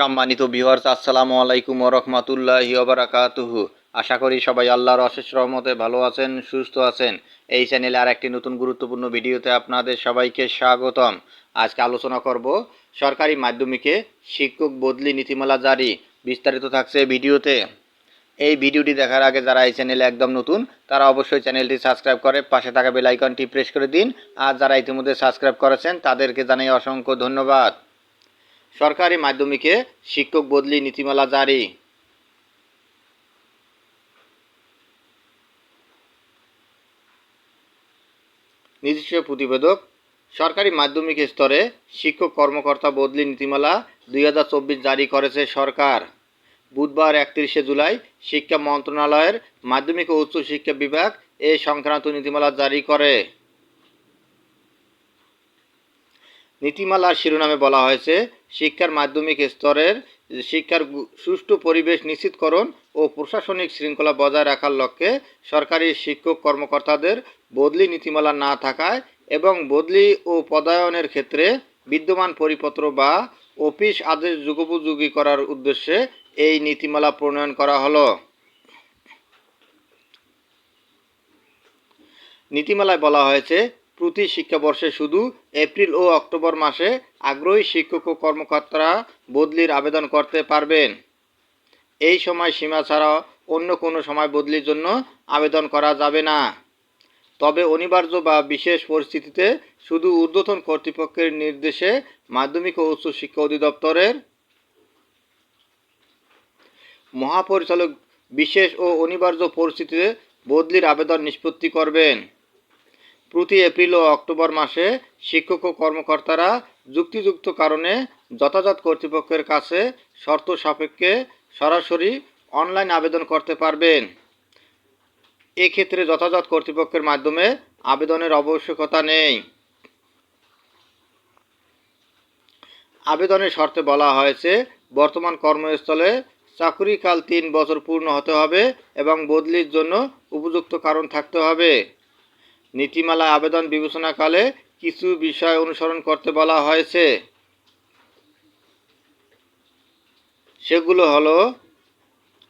সম্মানিত ভিউয়ার্স আসসালামু আলাইকুম রহমতুল্লাহি ওবরাকাতুহু আশা করি সবাই আল্লাহর অশেষ রহমতে ভালো আছেন, সুস্থ আছেন। এই চ্যানেলে আর একটি নতুন গুরুত্বপূর্ণ ভিডিওতে আপনাদের সবাইকে স্বাগতম। আজকে আলোচনা করব সরকারি মাধ্যমিকে শিক্ষক বদলি নীতিমালা জারি বিস্তারিত থাকছে ভিডিওতে। এই ভিডিওটি দেখার আগে যারা এই চ্যানেলে একদম নতুন, তারা অবশ্যই চ্যানেলটি সাবস্ক্রাইব করে পাশে থাকা বেল আইকনটি প্রেস করে দিন। আর যারা ইতিমধ্যে সাবস্ক্রাইব করেছেন, তাদেরকে জানাই অসংখ্য ধন্যবাদ। সরকারি মাধ্যমিকে শিক্ষক বদলি নীতিমালা জারি। নিজস্ব প্রতিবেদক, সরকারি মাধ্যমিক স্তরে শিক্ষক কর্মকর্তা বদলি নীতিমালা দুই জারি করেছে সরকার। বুধবার একত্রিশে জুলাই শিক্ষা মন্ত্রণালয়ের মাধ্যমিক ও উচ্চ শিক্ষা বিভাগ এ সংক্রান্ত নীতিমালা জারি করে। নীতিমালার শিরোনামে বলা হয়েছে শিক্ষার মাধ্যমিক স্তরের শিক্ষার সুষ্ঠু পরিবেশ নিশ্চিতকরণ ও প্রশাসনিক শৃঙ্খলা বজায় রাখার লক্ষ্যে সরকারি শিক্ষক কর্মকর্তাদের বদলি নীতিমালা না থাকায় এবং বদলি ও পদায়নের ক্ষেত্রে বিদ্যমান পরিপত্র বা অফিস আদেশ যুগোপযোগী করার উদ্দেশ্যে এই নীতিমালা প্রণয়ন করা হলো। নীতিমালায় বলা হয়েছে, প্রতি শিক্ষাবর্ষে শুধু এপ্রিল ও অক্টোবর মাসে আগ্রহী শিক্ষক ও কর্মকর্তারা বদলির আবেদন করতে পারবেন। এই সময় সীমা ছাড়া অন্য কোনো সময় বদলির জন্য আবেদন করা যাবে না। তবে অনিবার্য বা বিশেষ পরিস্থিতিতে শুধু ঊর্ধ্বতন কর্তৃপক্ষের নির্দেশে মাধ্যমিক ও উচ্চ শিক্ষা অধিদপ্তরের মহাপরিচালক বিশেষ ও অনিবার্য পরিস্থিতিতে বদলির আবেদন নিষ্পত্তি করবেন। প্রতি এপ্রিল ও অক্টোবর মাসে শিক্ষক ও কর্মকর্তারা যুক্তিযুক্ত কারণে যথাযথ কর্তৃপক্ষের কাছে শর্ত সাপেক্ষে সরাসরি অনলাইন আবেদন করতে পারবেন। এক্ষেত্রে যথাযথ কর্তৃপক্ষের মাধ্যমে আবেদনের আবশ্যকতা নেই। আবেদনের শর্তে বলা হয়েছে, বর্তমান কর্মস্থলে চাকুরিকাল তিন বছর পূর্ণ হতে হবে এবং বদলির জন্য উপযুক্ত কারণ থাকতে হবে। নীতিমালা আবেদন বিবেচনাকালে কিছু বিষয় অনুসরণ করতে বলা হয়েছে। সেগুলো হলো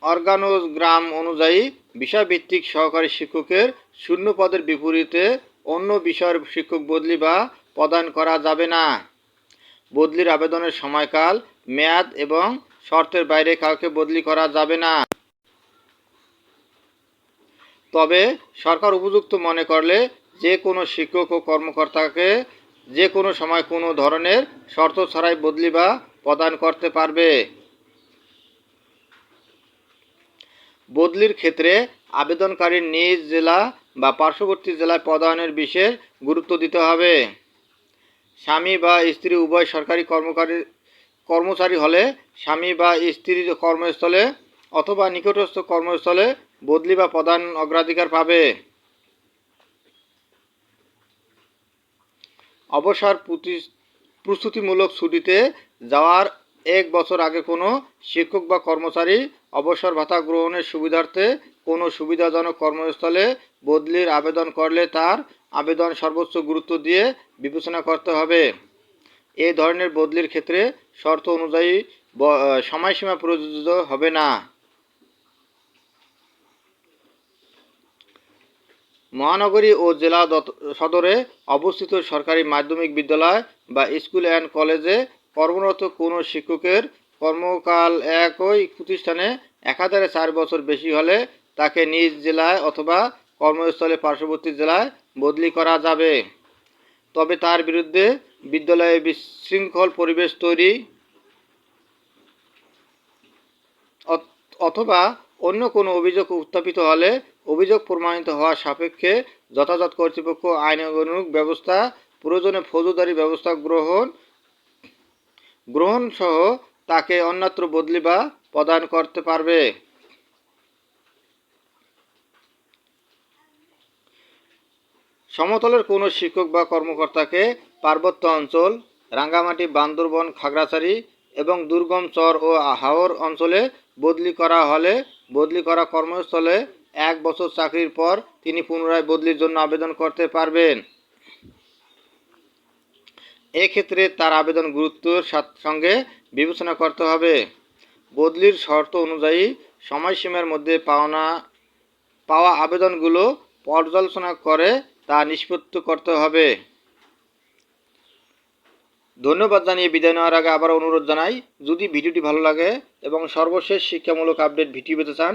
অর্গানোগ্রাম অনুযায়ী বিষয়ভিত্তিক সহকারী শিক্ষকের শূন্য পদের বিপরীতে অন্য বিষয়ের শিক্ষক বদলি বা প্রদান করা যাবে না। বদলির আবেদনের সময়কাল, মেয়াদ এবং শর্তের বাইরে কাউকে বদলি করা যাবে না। তবে সরকার উপযুক্ত মনে করলে যে কোনো শিক্ষক ও কর্মকর্তাকে যে কোনো সময় কোনো ধরনের শর্ত ছাড়াই বদলি বা প্রদান করতে পারবে। বদলির ক্ষেত্রে আবেদনকারীর নিজ জেলা বা পার্শ্ববর্তী জেলায় পদায়নের বিশেষ গুরুত্ব দিতে হবে। স্বামী বা স্ত্রী উভয় সরকারি কর্মকারী, কর্মচারী হলে স্বামী বা স্ত্রীর কর্মস্থলে অথবা নিকটস্থ কর্মস্থলে বদলি বা প্রদান অগ্রাধিকার পাবে। অবসর প্রস্তুতিমূলক ছুটিতে যাওয়ার এক বছর আগে কোনো শিক্ষক বা কর্মচারী অবসর ভাতা গ্রহণের সুবিধার্থে কোনো সুবিধাজনক কর্মস্থলে বদলির আবেদন করলে তার আবেদন সর্বোচ্চ গুরুত্ব দিয়ে বিবেচনা করতে হবে। এ ধরনের বদলির ক্ষেত্রে শর্ত অনুযায়ী সময়সীমা প্রযোজ্য হবে না। মহানগরী ও জেলা সদরে অবস্থিত সরকারি মাধ্যমিক বিদ্যালয় বা স্কুল অ্যান্ড কলেজে কর্মরত কোনো শিক্ষকের কর্মকাল একই প্রতিষ্ঠানে এক একাধারে চার বছর বেশি হলে তাকে নিজ জেলায় অথবা কর্মস্থলে পার্শ্ববর্তী জেলায় বদলি করা যাবে। তবে তার বিরুদ্ধে বিদ্যালয়ে বিশৃঙ্খল পরিবেশ তৈরি অথ- অথবা অন্য কোনো অভিযোগ উত্থাপিত হলে অভিযোগ প্রমাণিত হওয়ার সাপেক্ষে যথাযথ কর্তৃপক্ষ আইনানুগ ব্যবস্থা, প্রয়োজনে ফৌজদারি ব্যবস্থা গ্রহণ গ্রহণ সহ তাকে অন্যত্র বদলি বা প্রদান করতে পারবে। সমতলের কোনো শিক্ষক বা কর্মকর্তাকে পার্বত্য অঞ্চল, রাঙ্গামাটি, বান্দরবন, খাগড়াছড়ি এবং দুর্গম চর ও হাওর অঞ্চলে বদলি করা হলে, বদলি করা কর্মস্থলে এক বছর চাকরির পর তিনি পুনরায় বদলির জন্য আবেদন করতে পারবেন। এক্ষেত্রে তার আবেদন গুরুত্বের সঙ্গে বিবেচনা করতে হবে। বদলির শর্ত অনুযায়ী সময়সীমার মধ্যে পাওনা, পাওয়া আবেদনগুলো পর্যালোচনা করে তা নিষ্পত্তি করতে হবে। ধন্যবাদ জানিয়ে বিদায় নেওয়ার আগে আবার অনুরোধ জানাই, যদি ভিডিওটি ভালো লাগে এবং সর্বশেষ শিক্ষামূলক আপডেট ভিডিও পেতে চান